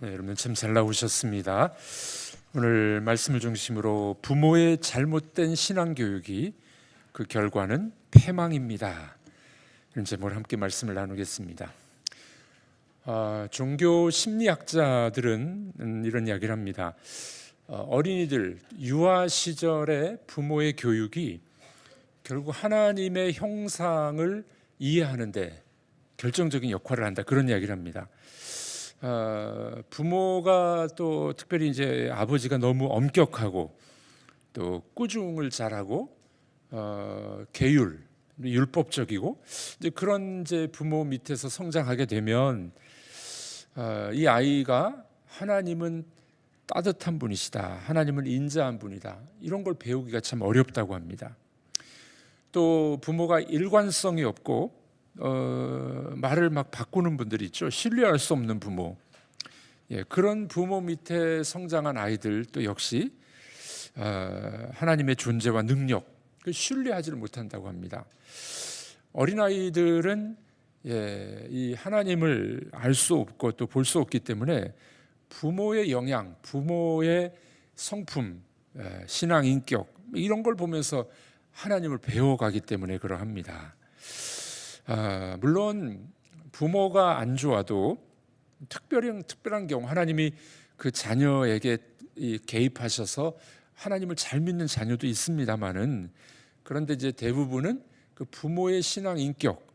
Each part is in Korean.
네, 여러분 참 잘 나오셨습니다. 오늘 말씀을 중심으로 부모의 잘못된 신앙 교육이 그 결과는 패망입니다. 이런 제목으로 함께 말씀을 나누겠습니다. 아, 종교 심리학자들은 음, 이런 이야기를 합니다. 어, 어린이들 유아 시절의 부모의 교육이 결국 하나님의 형상을 이해하는데 결정적인 역할을 한다 그런 이야기를 합니다. 어, 부모가 또 특별히 이제 아버지가 너무 엄격하고 또 꾸중을 잘하고 어, 계율 율법적이고 이제 그런 이제 부모 밑에서 성장하게 되면 어, 이 아이가 하나님은 따뜻한 분이시다. 하나님을 인자한 분이다. 이런 걸 배우기가 참 어렵다고 합니다. 또 부모가 일관성이 없고 어, 말을 막 바꾸는 분들이 있죠. 신뢰할 수 없는 부모. 예, 그런 부모 밑에 성장한 아이들 또 역시 어, 하나님의 존재와 능력 그 신뢰하지를 못한다고 합니다. 어린 아이들은 예, 이 하나님을 알 수 없고 또 볼 수 없기 때문에 부모의 영향, 부모의 성품, 예, 신앙 인격 이런 걸 보면서 하나님을 배워가기 때문에 그러합니다. 아, 물론 부모가 안 좋아도 특별한 특별한 경우 하나님이 그 자녀에게 개입하셔서 하나님을 잘 믿는 자녀도 있습니다만은 그런데 이제 대부분은 그 부모의 신앙 인격,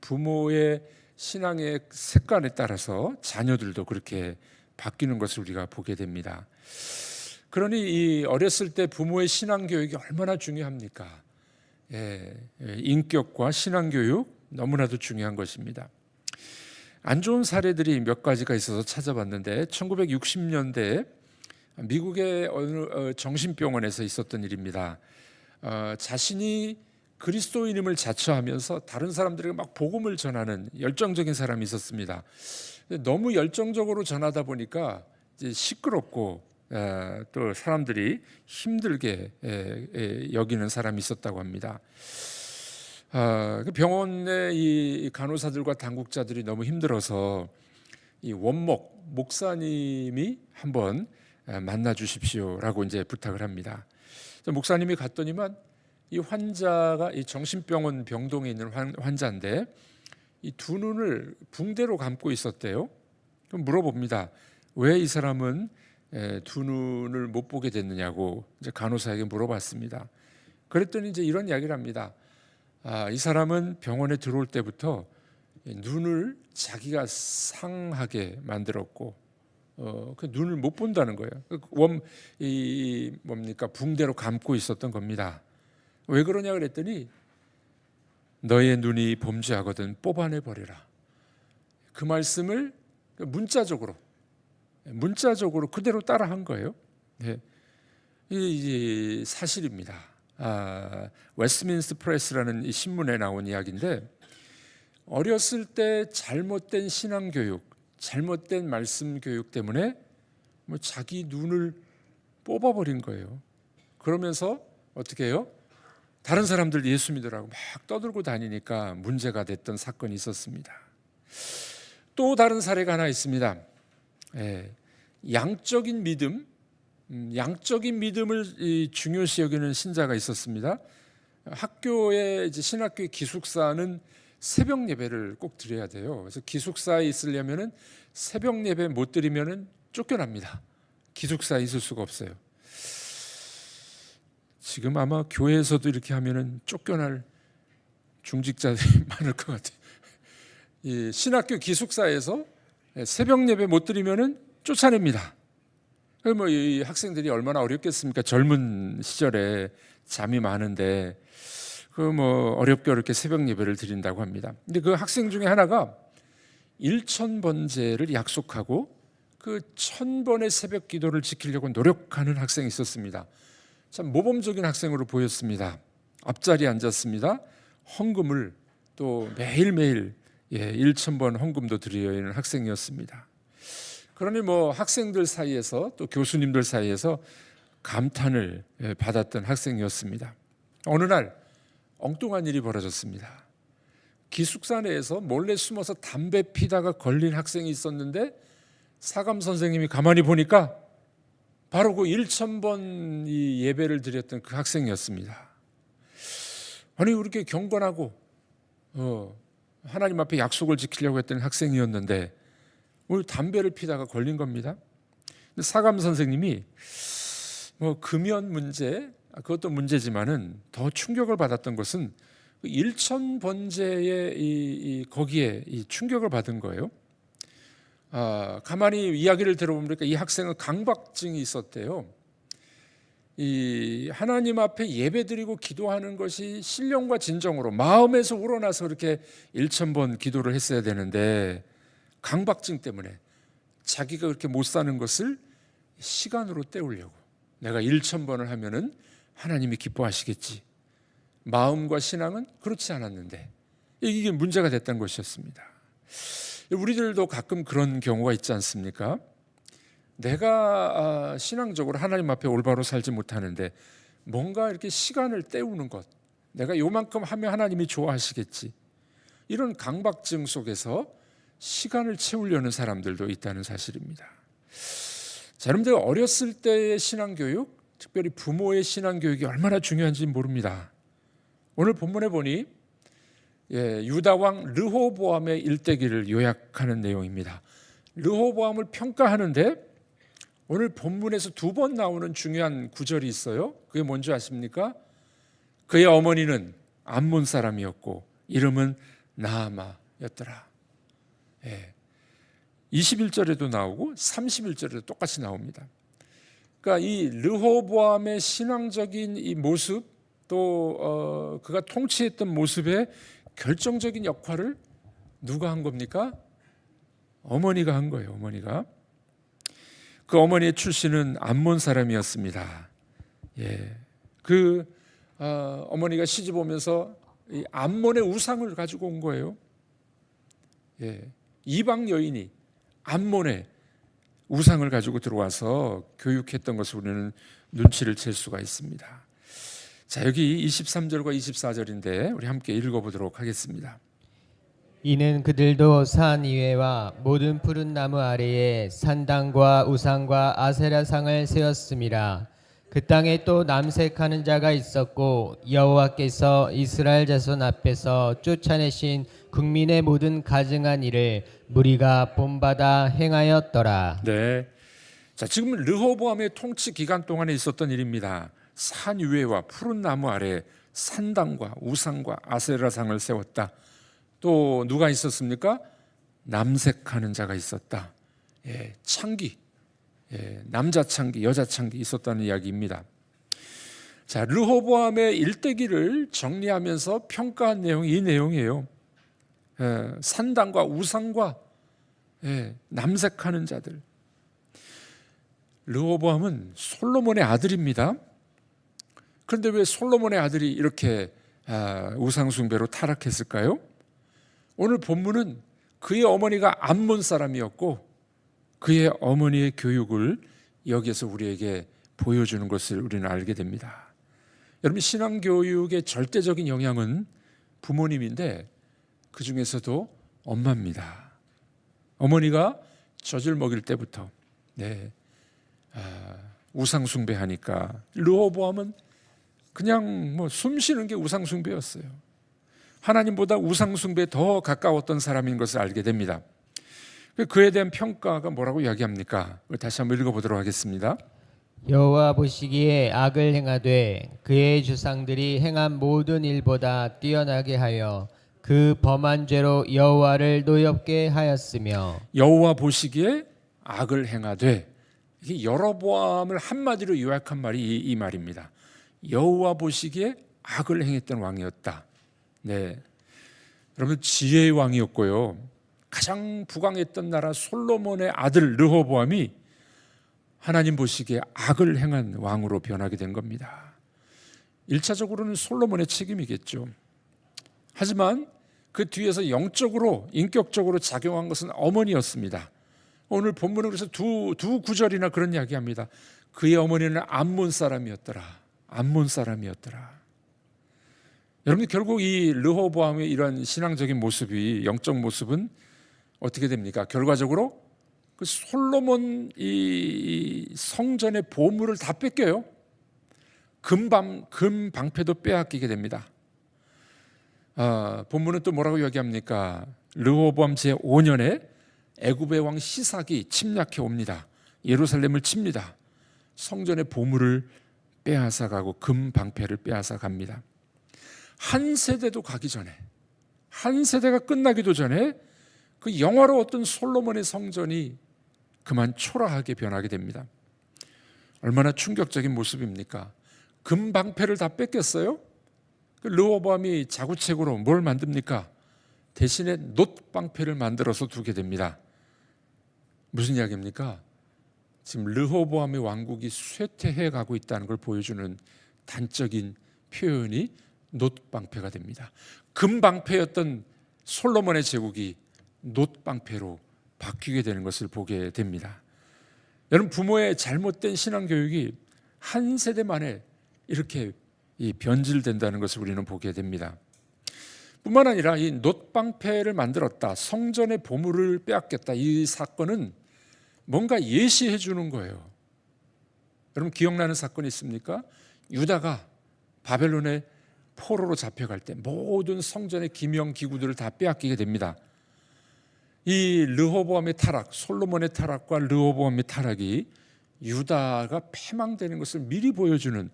부모의 신앙의 색깔에 따라서 자녀들도 그렇게 바뀌는 것을 우리가 보게 됩니다. 그러니 이 어렸을 때 부모의 신앙 교육이 얼마나 중요합니까? 예, 예 인격과 신앙 교육 너무나도 중요한 것입니다. 안 좋은 사례들이 몇 가지가 있어서 찾아봤는데 1960년대 미국의 어느 어, 정신병원에서 있었던 일입니다. 어, 자신이 그리스도인임을 자처하면서 다른 사람들에게 막 복음을 전하는 열정적인 사람이 있었습니다. 너무 열정적으로 전하다 보니까 시끄럽고 어, 또 사람들이 힘들게 여기는 사람이 있었다고 합니다. 아, 그 병원의 이 간호사들과 당국자들이 너무 힘들어서 이 원목 목사님이 한번 아, 만나 주십시오라고 이제 부탁을 합니다. 목사님이 갔더니만 이 환자가 이 정신병원 병동에 있는 환 자인데 이 두 눈을 붕대로 감고 있었대요. 그럼 물어봅니다. 왜 이 사람은 두 눈을 못 보게 됐느냐고 이제 간호사에게 물어봤습니다. 그랬더니 이제 이런 이야기를 합니다. 아, 이 사람은 병원에 들어올 때부터 눈을 자기가 상하게 만들었고 어, 그 눈을 못 본다는 거예요. 그 원, 이, 뭡니까 붕대로 감고 있었던 겁니다. 왜 그러냐 그랬더니 너의 눈이 범죄하거든 뽑아내 버려라. 그 말씀을 문자적으로 문자적으로 그대로 따라한 거예요. 네. 이 사실입니다. 아, 웨스트민스 프레스라는 이 신문에 나온 이야기인데 어렸을 때 잘못된 신앙 교육, 잘못된 말씀 교육 때문에 뭐 자기 눈을 뽑아버린 거예요. 그러면서 어떻게 해요? 다른 사람들 예수 믿으라고 막 떠들고 다니니까 문제가 됐던 사건이 있었습니다. 또 다른 사례가 하나 있습니다. 예, 양적인 믿음, 음, 양적인 믿음을 중요시 여기는 신자가 있었습니다. 학교에 이제 신학교의 기숙사는 새벽 예배를 꼭 드려야 돼요. 그래서 기숙사에 있으려면은 새벽 예배 못 드리면은 쫓겨납니다. 기숙사에 있을 수가 없어요. 지금 아마 교회에서도 이렇게 하면은 쫓겨날 중직자들이 많을 것 같아요. 이 신학교 기숙사에서 새벽 예배 못 드리면은 쫓아냅니다. 뭐 이 학생들이 얼마나 어렵겠습니까? 젊은 시절에 잠이 많은데 그 뭐 어렵게 어렵게 새벽 예배를 드린다고 합니다. 근데 그 학생 중에 하나가 1천 번제를 약속하고 그 천 번의 새벽 기도를 지키려고 노력하는 학생이 있었습니다. 참 모범적인 학생으로 보였습니다. 앞자리에 앉았습니다. 헌금을 또 매일매일 예, 1천 번 헌금도 드려야 하는 학생이었습니다. 그러니 뭐 학생들 사이에서 또 교수님들 사이에서 감탄을 예, 받았던 학생이었습니다. 어느 날 엉뚱한 일이 벌어졌습니다. 기숙사 내에서 몰래 숨어서 담배 피다가 걸린 학생이 있었는데 사감 선생님이 가만히 보니까 바로 그 1천번 이 예배를 드렸던 그 학생이었습니다. 아니 이렇게 경건하고 어, 하나님 앞에 약속을 지키려고 했던 학생이었는데 오늘 담배를 피다가 걸린 겁니다. 사감 선생님이 뭐 금연 문제 아, 그것도 문제지만은 더 충격을 받았던 것은 그 일천 번제의 이, 이 거기에 이 충격을 받은 거예요. 아, 가만히 이야기를 들어보니까 이 학생은 강박증이 있었대요. 이 하나님 앞에 예배드리고 기도하는 것이 신령과 진정으로 마음에서 우러나서 그렇게 일천 번 기도를 했어야 되는데 강박증 때문에 자기가 그렇게 못 사는 것을 시간으로 때우려고 내가 일천 번을 하면은 하나님이 기뻐하시겠지. 마음과 신앙은 그렇지 않았는데 이게 문제가 됐던 것이었습니다. 우리들도 가끔 그런 경우가 있지 않습니까? 내가 아, 신앙적으로 하나님 앞에 올바로 살지 못하는데 뭔가 이렇게 시간을 때우는 것, 내가 요만큼 하면 하나님이 좋아하시겠지. 이런 강박증 속에서 시간을 채우려는 사람들도 있다는 사실입니다. 자, 여러분들 어렸을 때의 신앙 교육, 특별히 부모의 신앙 교육이 얼마나 중요한지 모릅니다. 오늘 본문에 보니 예, 유다 왕 르호보암의 일대기를 요약하는 내용입니다. 르호보암을 평가하는데 오늘 본문에서 두 번 나오는 중요한 구절이 있어요. 그게 뭔지 아십니까? 그의 어머니는 암몬 사람이었고 이름은 나아마였더라. 예. 21절에도 나오고 31절에도 똑같이 나옵니다. 그러니까 이 르호보암의 신앙적인 이 모습 또 어, 그가 통치했던 모습의 결정적인 역할을 누가 한 겁니까? 어머니가 한 거예요. 어머니가 그 어머니의 출신은 암몬 사람이었습니다. 예, 그 어, 어머니가 시집 오면서 이 암몬의 우상을 가지고 온 거예요. 예, 이방 여인이 암몬의 우상을 가지고 들어와서 교육했던 것을 우리는 눈치를 챌 수가 있습니다. 자, 여기 23절과 24절인데 우리 함께 읽어 보도록 하겠습니다. 이는 그들도 산 이외와 모든 푸른 나무 아래에 산당과 우상과 아세라상을 세웠음이라 그 땅에 또 남색하는 자가 있었고 여호와께서 이스라엘 자손 앞에서 쫓아내신 국민의 모든 가증한 일을 무리가 본받아 행하였더라 네. 자, 지금 르호보암의 통치 기간 동안에 있었던 일입니다. 산 위에와 푸른 나무 아래 산당과 우상과 아세라상을 세웠다. 또 누가 있었습니까? 남색하는 자가 있었다. 예, 창기, 예, 남자 창기, 여자 창기 있었다는 이야기입니다. 자, 르호보암의 일대기를 정리하면서 평가한 내용이 이 내용이에요. 예, 산당과 우상과 예, 남색하는 자들. 르호보암은 솔로몬의 아들입니다. 그런데 왜 솔로몬의 아들이 이렇게 아, 우상 숭배로 타락했을까요? 오늘 본문은 그의 어머니가 암몬 사람이었고 그의 어머니의 교육을 여기에서 우리에게 보여주는 것을 우리는 알게 됩니다. 여러분 신앙 교육의 절대적인 영향은 부모님인데 그 중에서도 엄마입니다. 어머니가 젖을 먹일 때부터 네, 아, 우상 숭배하니까 르호보암은 그냥 뭐 숨쉬는 게 우상 숭배였어요. 하나님보다 우상 숭배에 더 가까웠던 사람인 것을 알게 됩니다. 그에 대한 평가가 뭐라고 이야기합니까? 다시 한번 읽어보도록 하겠습니다. 여호와 보시기에 악을 행하되 그의 주상들이 행한 모든 일보다 뛰어나게 하여 그 범한 죄로 여호와를 노엽게 하였으며 여호와 보시기에 악을 행하되 이게 여러보암을 한마디로 요약한 말이 이, 이 말입니다. 여호와 보시기에 악을 행했던 왕이었다. 네, 여러분 지혜의 왕이었고요. 가장 부강했던 나라 솔로몬의 아들 르호보암이 하나님 보시기에 악을 행한 왕으로 변하게 된 겁니다. 일차적으로는 솔로몬의 책임이겠죠. 하지만 그 뒤에서 영적으로 인격적으로 작용한 것은 어머니였습니다. 오늘 본문은 그래서 두, 두 구절이나 그런 이야기합니다. 그의 어머니는 암몬 사람이었더라. 암몬 사람이었더라. 여러분 결국 이 르호보암의 이런 신앙적인 모습이 영적 모습은 어떻게 됩니까? 결과적으로 그 솔로몬 이 성전의 보물을 다 뺏겨요. 금방 금 방패도 빼앗기게 됩니다. 아, 본문은 또 뭐라고 이야기합니까? 르호보암 제 5년에 애굽의 왕 시삭이 침략해 옵니다. 예루살렘을 칩니다. 성전의 보물을 빼앗아 가고 금 방패를 빼앗아 갑니다. 한 세대도 가기 전에 한 세대가 끝나기도 전에 그 영화로웠던 솔로몬의 성전이 그만 초라하게 변하게 됩니다. 얼마나 충격적인 모습입니까? 금 방패를 다 뺏겼어요. 그 르호보암이 자구책으로 뭘 만듭니까? 대신에 놋 방패를 만들어서 두게 됩니다. 무슨 이야기입니까? 지금 르호보암의 왕국이 쇠퇴해 가고 있다는 걸 보여주는 단적인 표현이 놋 방패가 됩니다. 금 방패였던 솔로몬의 제국이 놋 방패로 바뀌게 되는 것을 보게 됩니다. 여러분 부모의 잘못된 신앙 교육이 한 세대 만에 이렇게 이 변질된다는 것을 우리는 보게 됩니다. 뿐만 아니라 이 놋방패를 만들었다, 성전의 보물을 빼앗겼다 이 사건은 뭔가 예시해 주는 거예요. 여러분 기억나는 사건이 있습니까? 유다가 바벨론의 포로로 잡혀갈 때 모든 성전의 기명 기구들을 다 빼앗기게 됩니다. 이 르호보암의 타락, 솔로몬의 타락과 르호보암의 타락이 유다가 패망되는 것을 미리 보여주는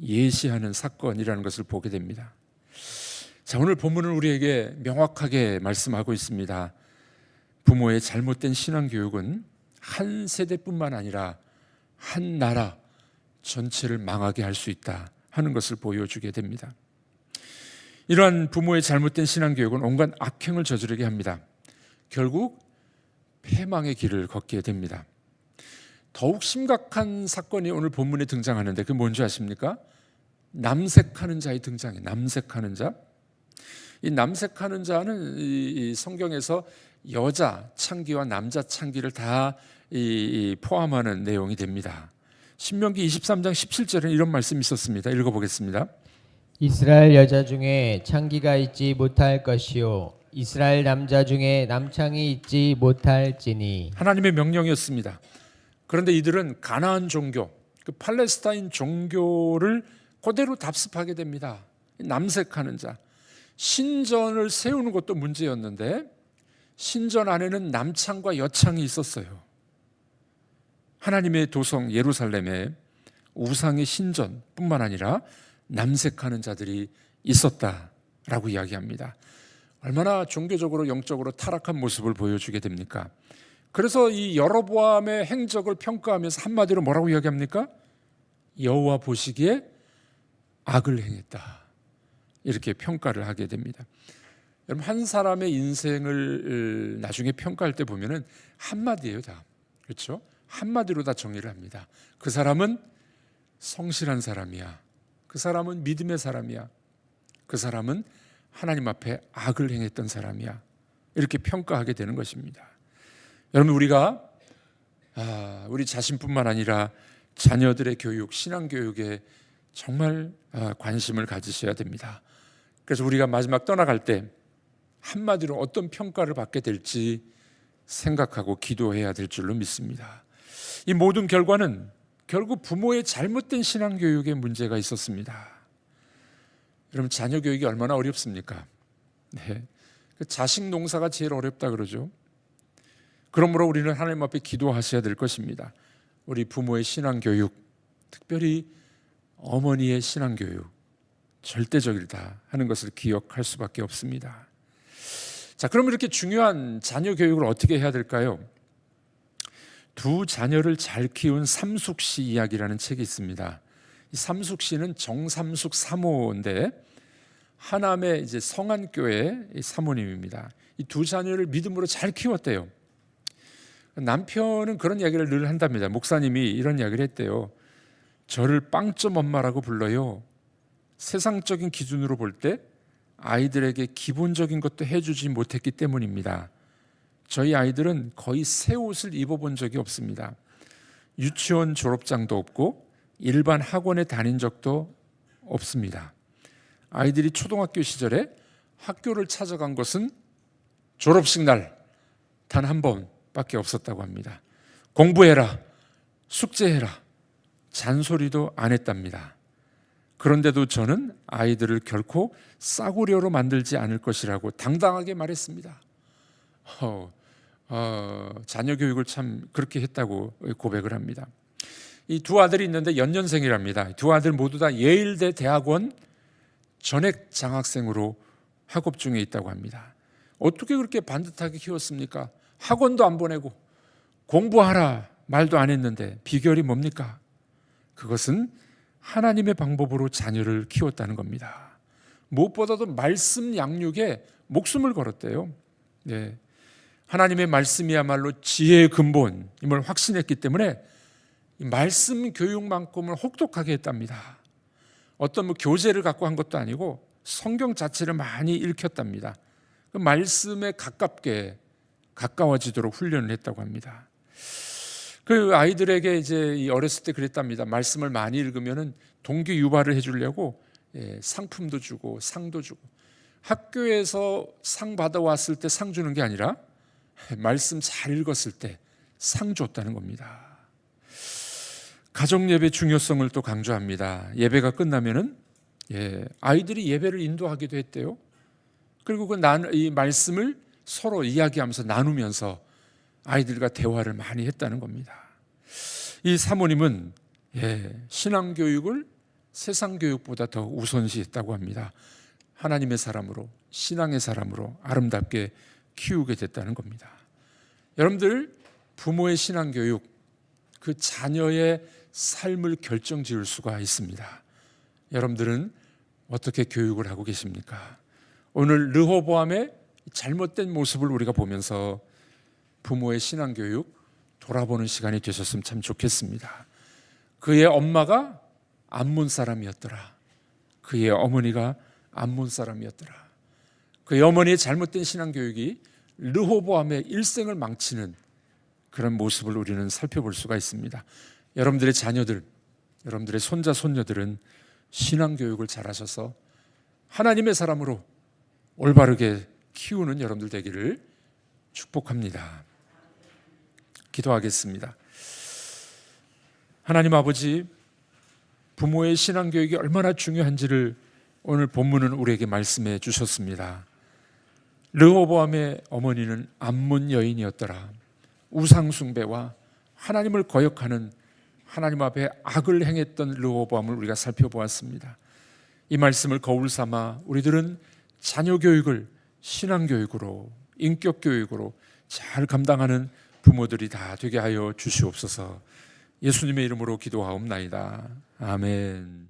예시하는 사건이라는 것을 보게 됩니다. 자, 오늘 본문은 우리에게 명확하게 말씀하고 있습니다. 부모의 잘못된 신앙 교육은 한 세대뿐만 아니라 한 나라 전체를 망하게 할 수 있다 하는 것을 보여주게 됩니다. 이러한 부모의 잘못된 신앙 교육은 온갖 악행을 저지르게 합니다. 결국 패망의 길을 걷게 됩니다. 더욱 심각한 사건이 오늘 본문에 등장하는데 그 뭔지 아십니까? 남색하는 자의 등장이 남색하는 자. 이 남색하는 자는 이 성경에서 여자 창기와 남자 창기를 다이 포함하는 내용이 됩니다. 신명기 23장 17절에 이런 말씀이 있었습니다. 읽어보겠습니다. 이스라엘 여자 중에 창기가 있지 못할 것이요 이스라엘 남자 중에 남창이 있지 못할지니 하나님의 명령이었습니다. 그런데 이들은 가나안 종교, 그 팔레스타인 종교를 그대로 답습하게 됩니다. 남색하는 자. 신전을 세우는 것도 문제였는데 신전 안에는 남창과 여창이 있었어요. 하나님의 도성 예루살렘에 우상의 신전뿐만 아니라 남색하는 자들이 있었다라고 이야기합니다. 얼마나 종교적으로 영적으로 타락한 모습을 보여주게 됩니까? 그래서 이 여로보암의 행적을 평가하면서 한마디로 뭐라고 이야기합니까? 여호와 보시기에 악을 행했다. 이렇게 평가를 하게 됩니다. 여러분 한 사람의 인생을 나중에 평가할 때 보면은 한마디예요, 다. 그렇죠? 한마디로 다 정리를 합니다. 그 사람은 성실한 사람이야. 그 사람은 믿음의 사람이야. 그 사람은 하나님 앞에 악을 행했던 사람이야. 이렇게 평가하게 되는 것입니다. 여러분 우리가 아, 우리 자신뿐만 아니라 자녀들의 교육, 신앙 교육에 정말 아, 관심을 가지셔야 됩니다. 그래서 우리가 마지막 떠나갈 때 한마디로 어떤 평가를 받게 될지 생각하고 기도해야 될 줄로 믿습니다. 이 모든 결과는 결국 부모의 잘못된 신앙 교육에 문제가 있었습니다. 여러분 자녀 교육이 얼마나 어렵습니까? 네. 그 자식 농사가 제일 어렵다 그러죠. 그러므로 우리는 하나님 앞에 기도하셔야 될 것입니다. 우리 부모의 신앙 교육, 특별히 어머니의 신앙 교육 절대적이다 하는 것을 기억할 수밖에 없습니다. 자, 그럼 이렇게 중요한 자녀 교육을 어떻게 해야 될까요? 두 자녀를 잘 키운 삼숙 씨 이야기라는 책이 있습니다. 이 삼숙 씨는 정삼숙 사모인데 하남의 이제 성안교회 사모님입니다. 이 두 자녀를 믿음으로 잘 키웠대요. 남편은 그런 이야기를 늘 한답니다. 목사님이 이런 이야기를 했대요. 저를 빵점 엄마라고 불러요. 세상적인 기준으로 볼 때 아이들에게 기본적인 것도 해주지 못했기 때문입니다. 저희 아이들은 거의 새 옷을 입어본 적이 없습니다. 유치원 졸업장도 없고 일반 학원에 다닌 적도 없습니다. 아이들이 초등학교 시절에 학교를 찾아간 것은 졸업식 날 단 한 번밖에 없었다고 합니다. 공부해라, 숙제해라, 잔소리도 안 했답니다. 그런데도 저는 아이들을 결코 싸구려로 만들지 않을 것이라고 당당하게 말했습니다. 어, 어, 자녀 교육을 참 그렇게 했다고 고백을 합니다. 이 두 아들이 있는데 연년생이랍니다. 두 아들 모두 다 예일대 대학원 전액 장학생으로 학업 중에 있다고 합니다. 어떻게 그렇게 반듯하게 키웠습니까? 학원도 안 보내고 공부하라 말도 안 했는데 비결이 뭡니까? 그것은 하나님의 방법으로 자녀를 키웠다는 겁니다. 무엇보다도 말씀 양육에 목숨을 걸었대요. 네. 하나님의 말씀이야말로 지혜의 근본임을 확신했기 때문에 이 말씀 교육만큼을 혹독하게 했답니다. 어떤 뭐 교재를 갖고 한 것도 아니고 성경 자체를 많이 읽혔답니다. 그 말씀에 가깝게 가까워지도록 훈련을 했다고 합니다. 그 아이들에게 이제 이 어렸을 때 그랬답니다. 말씀을 많이 읽으면은 동기 유발을 해주려고 예, 상품도 주고 상도 주고 학교에서 상 받아왔을 때 상 주는 게 아니라 말씀 잘 읽었을 때 상 줬다는 겁니다. 가정 예배 중요성을 또 강조합니다. 예배가 끝나면은 예, 아이들이 예배를 인도하기도 했대요. 그리고 그 난, 이 말씀을 서로 이야기하면서 나누면서 아이들과 대화를 많이 했다는 겁니다. 이 사모님은 예, 신앙 교육을 세상 교육보다 더 우선시했다고 합니다. 하나님의 사람으로 신앙의 사람으로 아름답게 키우게 됐다는 겁니다. 여러분들 부모의 신앙 교육 그 자녀의 삶을 결정 지을 수가 있습니다. 여러분들은 어떻게 교육을 하고 계십니까? 오늘 르호보암의 잘못된 모습을 우리가 보면서 부모의 신앙 교육 돌아보는 시간이 되셨으면 참 좋겠습니다. 그의 엄마가 암몬 사람이었더라. 그의 어머니가 암몬 사람이었더라. 그의 어머니의 잘못된 신앙 교육이 르호보암의 일생을 망치는 그런 모습을 우리는 살펴볼 수가 있습니다. 여러분들의 자녀들, 여러분들의 손자 손녀들은 신앙 교육을 잘 하셔서 하나님의 사람으로 올바르게 키우는 여러분들 되기를 축복합니다. 기도하겠습니다. 하나님 아버지, 부모의 신앙 교육이 얼마나 중요한지를 오늘 본문은 우리에게 말씀해 주셨습니다. 르호보암의 어머니는 암몬 여인이었더라. 우상 숭배와 하나님을 거역하는 하나님 앞에 악을 행했던 르호보암을 우리가 살펴보았습니다. 이 말씀을 거울 삼아 우리들은 자녀 교육을 신앙 교육으로 인격 교육으로 잘 감당하는 부모들이 다 되게 하여 주시옵소서. 예수님의 이름으로 기도하옵나이다. 아멘.